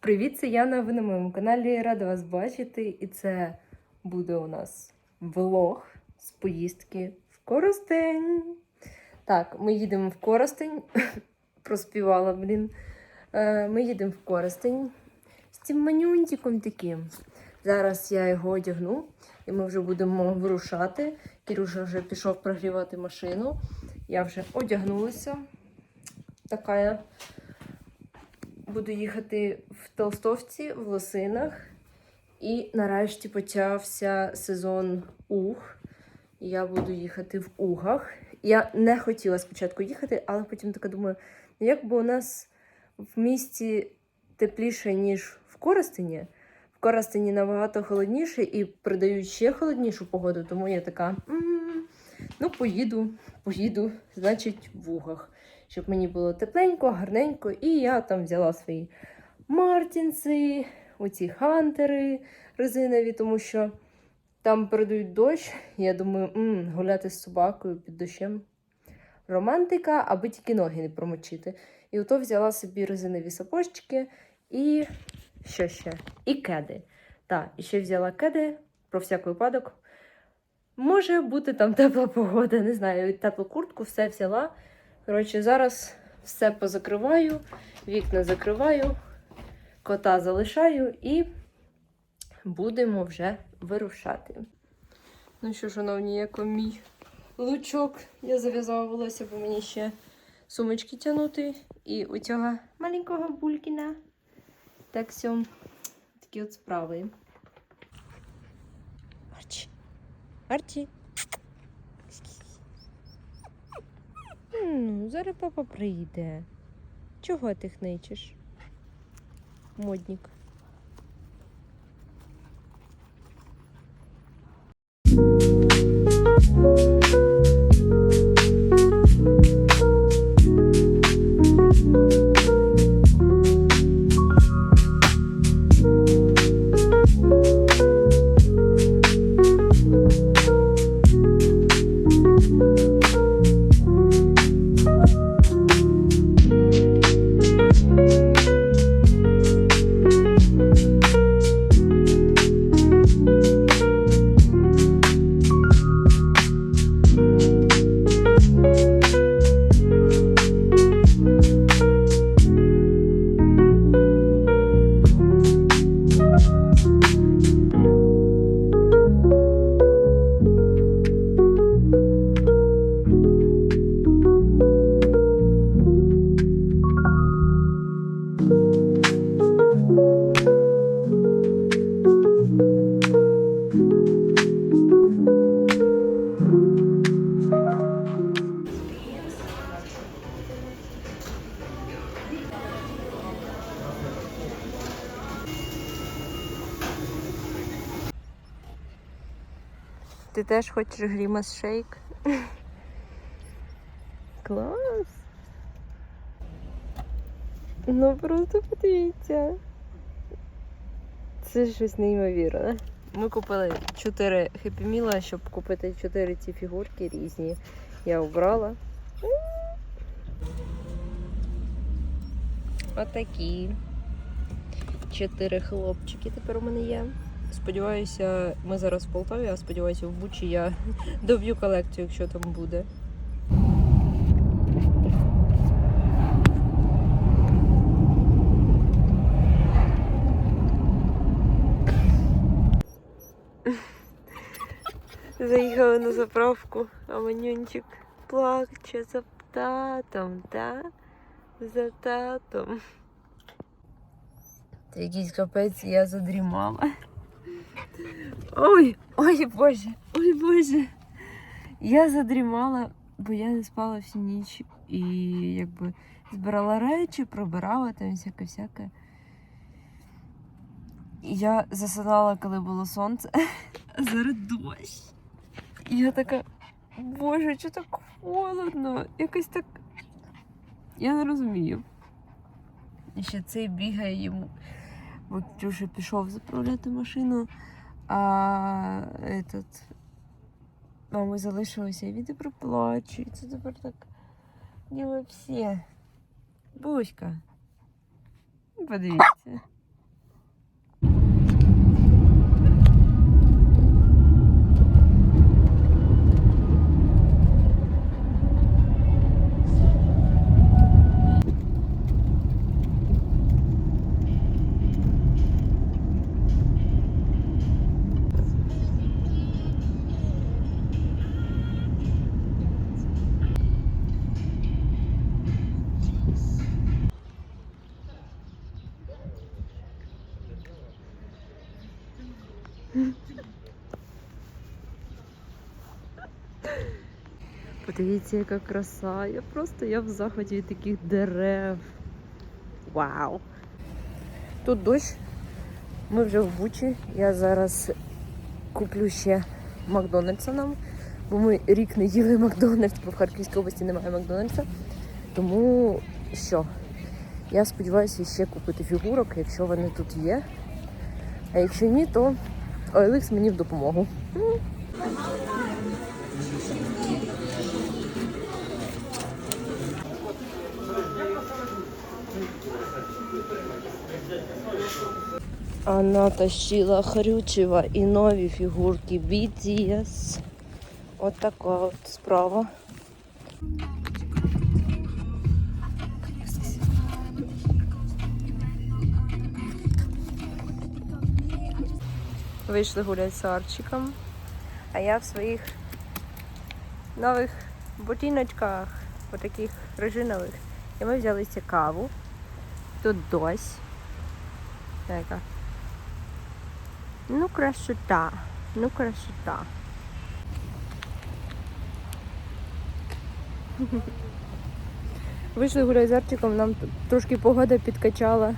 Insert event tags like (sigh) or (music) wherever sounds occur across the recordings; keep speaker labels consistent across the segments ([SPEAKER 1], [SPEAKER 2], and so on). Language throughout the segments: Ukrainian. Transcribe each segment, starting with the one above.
[SPEAKER 1] Привіт, це Яна. Ви на моєму каналі. Рада вас бачити. І це буде у нас влог з поїздки в Коростень. Так, ми їдемо в Коростень. (laughs) Проспівала, блін. Е, Ми їдемо в Коростень з цим манюнтиком таким. Зараз я його одягну, і ми вже будемо вирушати. Кірюша вже пішов прогрівати машину. Я вже одягнулася. Така я буду їхати в толстовці, в лосинах. І нарешті почався сезон уг. Я буду їхати в угах. Я не хотіла спочатку їхати, але потім така думаю, ну як би у нас в місті тепліше, ніж в Коростені. В Коростені набагато холодніше і придають ще холоднішу погоду, тому я така. «М, Ну, поїду, поїду, значить, в угах щоб мені було тепленько, гарненько. І я там взяла свої мартінси, оці хантери резинові, тому що там передають дощ. Я думаю, м, гуляти з собакою під дощем. Романтика, аби тільки ноги не промочити. І ото взяла собі резинові сапожчики і що ще? І кеди. Так, і ще взяла кеди про всяк випадок. Може бути там тепла погода, не знаю, теплу куртку, все взяла. Коротше, зараз все позакриваю, вікна закриваю, кота залишаю і будемо вже вирушати. Ну що, шановні, як мій лучок, я зав'язала волосся, бо мені ще сумочки тягнути. І у цього маленького булькіна. Так все, такі от справи. Арчі. Арчі. Ну, зараз папа прийде. Чого ти хничеш? Модник. Ти теж хочеш грімас шейк? Клас! Ну просто подивіться. Це щось неймовірне. Ми купили 4 хеппі-міла, щоб купити 4 ці фігурки різні. Я обрала. Отакі. Чотири хлопчики тепер у мене є. Сподіваюся, ми зараз в Полтаві, а сподіваюся, в Бучі я (laughs) доб'ю колекцію, якщо там буде. (laughs) Заїхали на заправку, а Манюнчик плаче за татом, та? За татом. Це якийсь капець, я задрімала. Ой, ой Боже, ой Боже. Я задрімала, бо я не спала всю ніч і якби збирала речі, пробирала там всяке всяке. Я засинала, коли було сонце, а (laughs) зараз дощ. Я така, боже, що так холодно? Якось так. Я не розумію. І ще цей бігає йому. Бо Ксюша пішов заправляти машину, а этот, мама залишилася і він тепер плаче. І це тепер так діло всі. Буська. Подивіться. Подивіться, яка краса. Я просто я в заході від таких дерев. Вау! Тут дощ. Ми вже в Бучі. Я зараз куплю ще Макдональдса нам, бо ми рік не їли Макдональдс, бо в Харківській області немає Макдональдса. Тому що? Я сподіваюся ще купити фігурок, якщо вони тут є. А якщо ні, то OLX мені в допомогу. Она тащила Хрючева і нові фігурки BTS. От така от справа. Вийшли гуляти з Арчиком, а я в своїх нових ботиночках, отаких режинових. І ми взяли каву. Тут дощ. Така. Ну, красота. Ну, красота. Вийшли гуляти з Арчиком, нам трошки погода підкачала.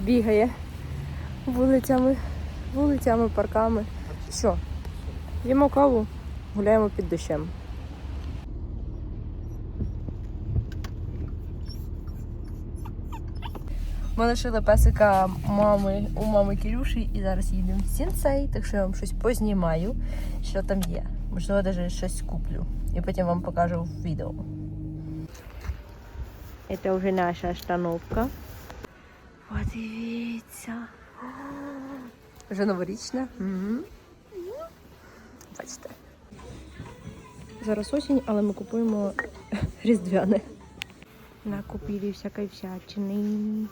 [SPEAKER 1] Бігає вулицями, вулицями, парками. Що? Їмо каву, гуляємо під дощем. Ми лишили песика мами у мами Кирюші і зараз їдемо в Сінцей, так що я вам щось познімаю, що там є. Можливо, навіть щось куплю. І потім вам покажу в відео. Це вже наша остановка. Подивіться. Вже новорічна. Мгм. Бачите. Зараз осінь, але ми купуємо (laughs) різдвяне. Накупили всякої всячини.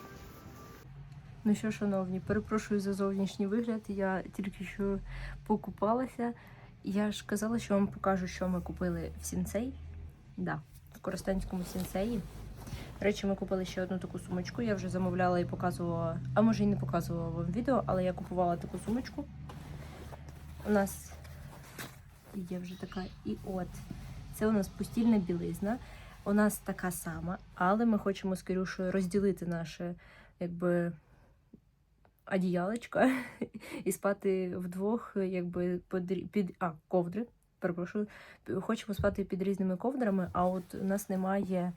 [SPEAKER 1] Ну що, шановні, перепрошую за зовнішній вигляд. Я тільки що покупалася. Я ж казала, що вам покажу, що ми купили в сінцей. Да, в Коростенському сінцеї. До речі, ми купили ще одну таку сумочку. Я вже замовляла і показувала, а може і не показувала вам відео, але я купувала таку сумочку. У нас є вже така. І от. Це у нас постільна білизна. У нас така сама, але ми хочемо з Кирюшею розділити наше якби одіялочко (laughs) і спати вдвох, якби під, під а, ковдри. Перепрошую, хочемо спати під різними ковдрами, а от у нас немає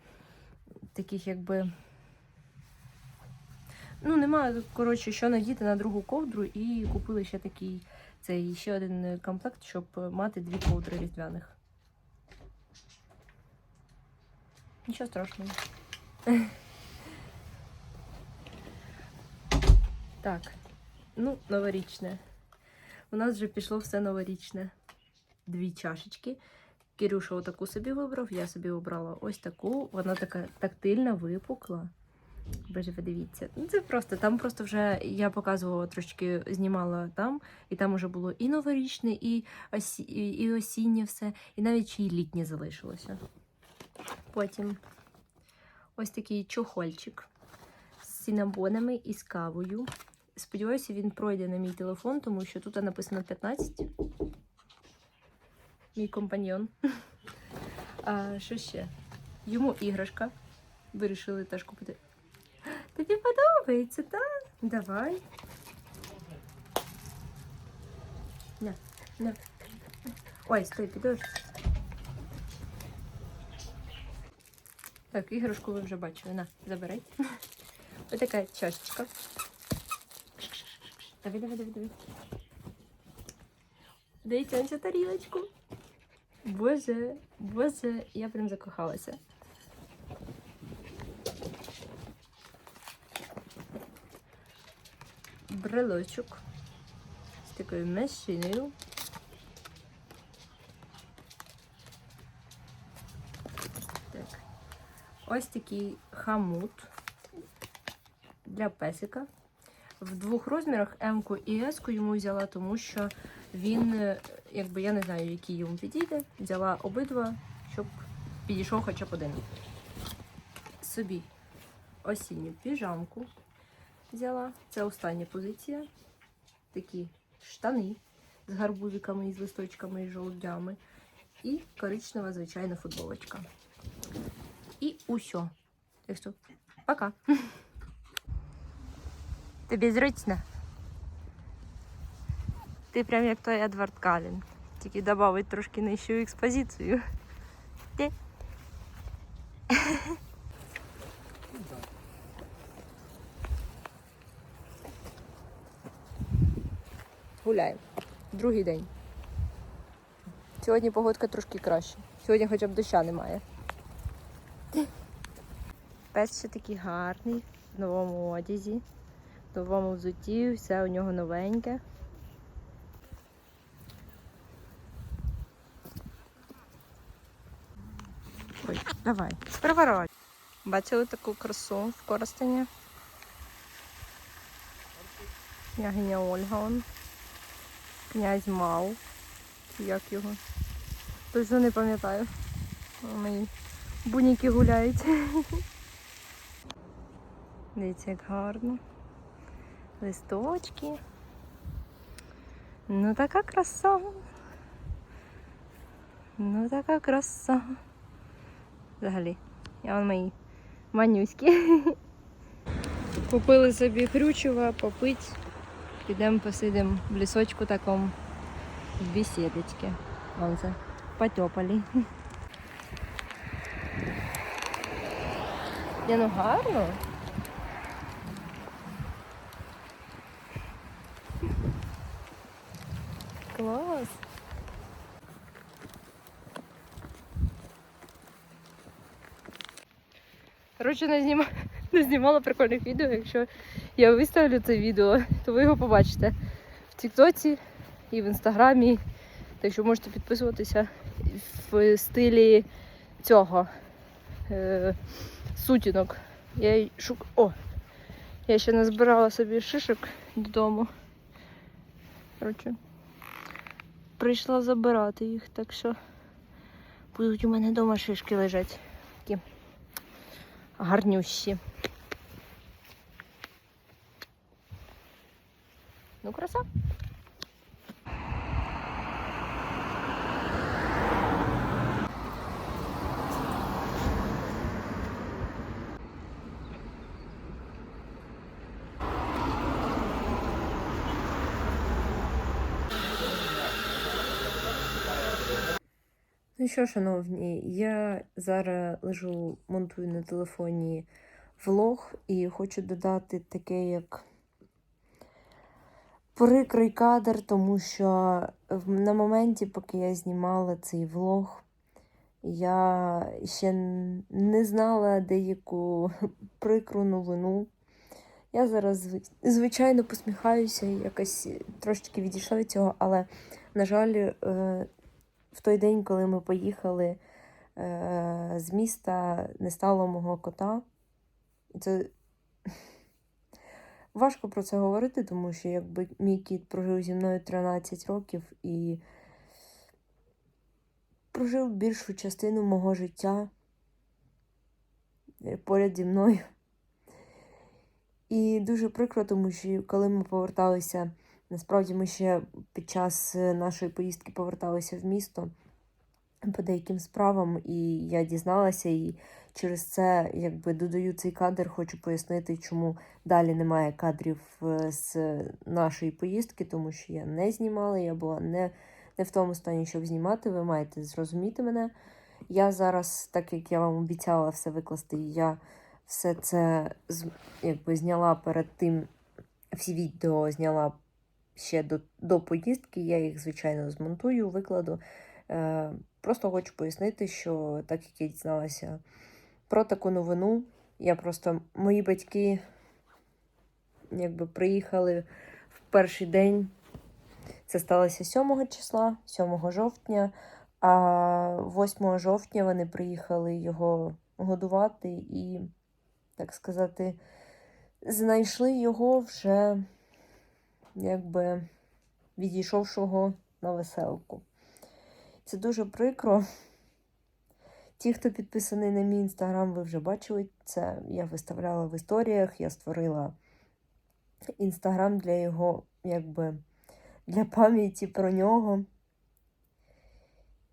[SPEAKER 1] таких, якби. Ну, немає, коротше, що надіти на другу ковдру, і купили ще такий цей ще один комплект, щоб мати дві ковдри різдвяних. Нічого страшного. (laughs) Так, ну, новорічне. У нас вже пішло все новорічне. Дві чашечки. Кирюша отаку собі вибрав, я собі обрала ось таку. Вона така тактильна, випукла. Боже, подивіться. Ну, це просто, там просто вже я показувала трошки, знімала там, і там уже було і новорічне, і, осі... і осіннє все, і навіть ще й літнє залишилося. Потім ось такий чохольчик з сінабонами і з кавою. Сподіваюся, він пройде на мій телефон, тому що тут написано 15. Мій компаньйон. А що ще? Йому іграшка. Вирішили теж купити. Тобі подобається, так? Давай. Не, не. Ой, стой, підеш. Так, іграшку ви вже бачили. На, забирай. Ось така чашечка. Давай, давай, давай, давай. На цю тарілочку. Боже, боже, я прям закохалася. Брелочок з такою мешиною. Так. Ось такий хамут для песика. В двох розмірах М-ку і С-ку йому взяла, тому що він, е, якби я не знаю, який йому підійде. Взяла обидва, щоб підійшов хоча б один. Собі осінню піжамку взяла. Це остання позиція. Такі штани. з гарбузиками і з листочками і жолудями. І коричнева, звичайна футболочка. І усьо. Так що, пока. (laughs) Тобі зручно? Ти прям як той Едвард Калін. Тільки додавить трошки нижчу експозицію. Ти? Гуляємо. Другий день. Сьогодні погодка трошки краще. Сьогодні хоча б доща немає. Пес ще такий гарний, в новому одязі, в новому взутті, все у нього новеньке. Ой, давай, приворот. Бачили таку красу в Коростені? Княгиня Ольга он. Князь Мау. Як його? Точно не пам'ятаю. Мої буніки гуляють. (laughs) Дивіться, як гарно. Листочки. Ну така краса. Ну така краса. Взагалі. Я вон мої манюські. Купили собі хрючева, попить. Підемо посидимо в лісочку такому в бесідочці. Вон це потьопали. Я ну гарно. Клас. Коротше, не, зніма... (laughs) не знімала прикольних відео. Якщо я виставлю це відео, то ви його побачите в Тіктоці і в інстаграмі. Так що можете підписуватися в стилі цього е, сутінок. Я шук... О! Я ще не збирала собі шишок додому. Коротше, прийшла забирати їх, так що будуть у мене вдома шишки лежать. Такі гарнющі. Ну, краса. Що, шановні, я зараз лежу, монтую на телефоні влог і хочу додати таке, як прикрий кадр, тому що на моменті, поки я знімала цей влог, я ще не знала деяку (laughs) прикру новину. Я зараз, звичайно, посміхаюся, якось трошечки відійшла від цього, але, на жаль, е, в той день, коли ми поїхали е, з міста, не стало мого кота. Це (laughs) важко про це говорити, тому що якби мій кіт прожив зі мною 13 років і прожив більшу частину мого життя поряд зі мною. І дуже прикро, тому що коли ми поверталися, насправді ми ще під час е, нашої поїздки поверталися в місто по деяким справам, і я дізналася, і через це якби додаю цей кадр, хочу пояснити, чому далі немає кадрів е, з нашої поїздки, тому що я не знімала, я була не, не в тому стані, щоб знімати. Ви маєте зрозуміти мене. Я зараз, так як я вам обіцяла все викласти, я все це якби зняла перед тим, всі відео зняла ще до, до поїздки. Я їх, звичайно, змонтую, викладу. Е, просто хочу пояснити, що так як я дізналася про таку новину, я просто мої батьки якби приїхали в перший день. Це сталося 7 числа, 7 жовтня, а 8 жовтня вони приїхали його годувати і, так сказати, знайшли його вже якби відійшовшого на веселку. Це дуже прикро. Ті, хто підписаний на мій інстаграм, ви вже бачили це. Я виставляла в історіях, я створила інстаграм для його якби для пам'яті про нього.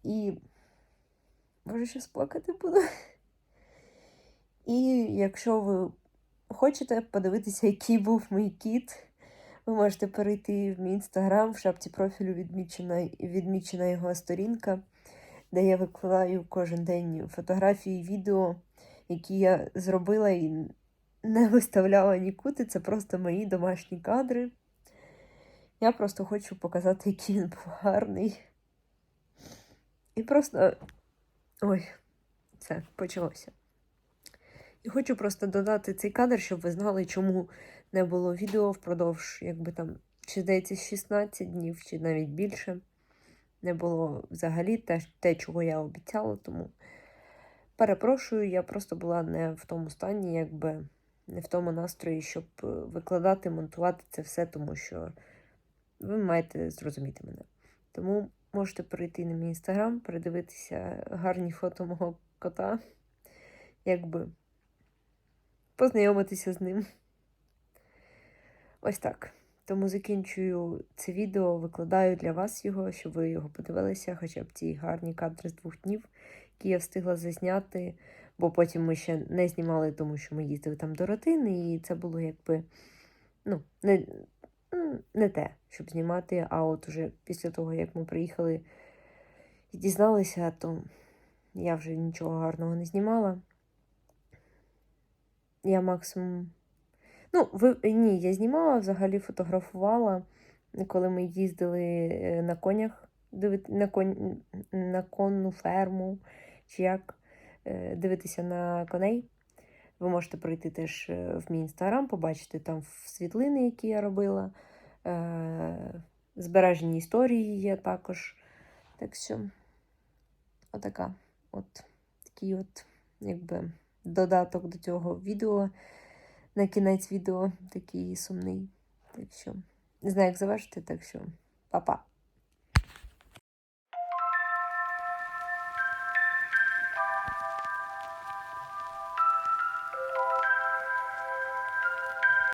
[SPEAKER 1] І може щось плакати буду. І якщо ви хочете подивитися, який був мій кіт, ви можете перейти в мій інстаграм, в шапці профілю відмічена, відмічена його сторінка, де я викладаю кожен день фотографії, відео, які я зробила і не виставляла нікуди. Це просто мої домашні кадри. Я просто хочу показати, який він був гарний. І просто. Ой, все, почалося. І хочу просто додати цей кадр, щоб ви знали, чому не було відео впродовж, якби там, чи здається, 16 днів, чи навіть більше. Не було взагалі те, те, чого я обіцяла, тому перепрошую, я просто була не в тому стані, якби не в тому настрої, щоб е, викладати, монтувати це все, тому що ви маєте зрозуміти мене. Тому можете перейти на мій інстаграм, передивитися гарні фото мого кота, якби познайомитися з ним. Ось так. Тому закінчую це відео, викладаю для вас його, щоб ви його подивилися, хоча б ці гарні кадри з двох днів, які я встигла зазняти, бо потім ми ще не знімали, тому що ми їздили там до родини, і це було якби ну, не, не те, щоб знімати. А от уже після того, як ми приїхали і дізналися, то я вже нічого гарного не знімала. Я максимум. Ну, ви ні, я знімала, взагалі фотографувала, коли ми їздили е, на конях, на, кон, на конну ферму, чи як е, дивитися на коней. Ви можете пройти теж е, в мій інстаграм, побачити там світлини, які я робила. Е, Збережені історії є також. Так що, отака, от такий от, якби додаток до цього відео. На кінець відео такий сумний. Так що, не знаю, як завершити, так що, па-па.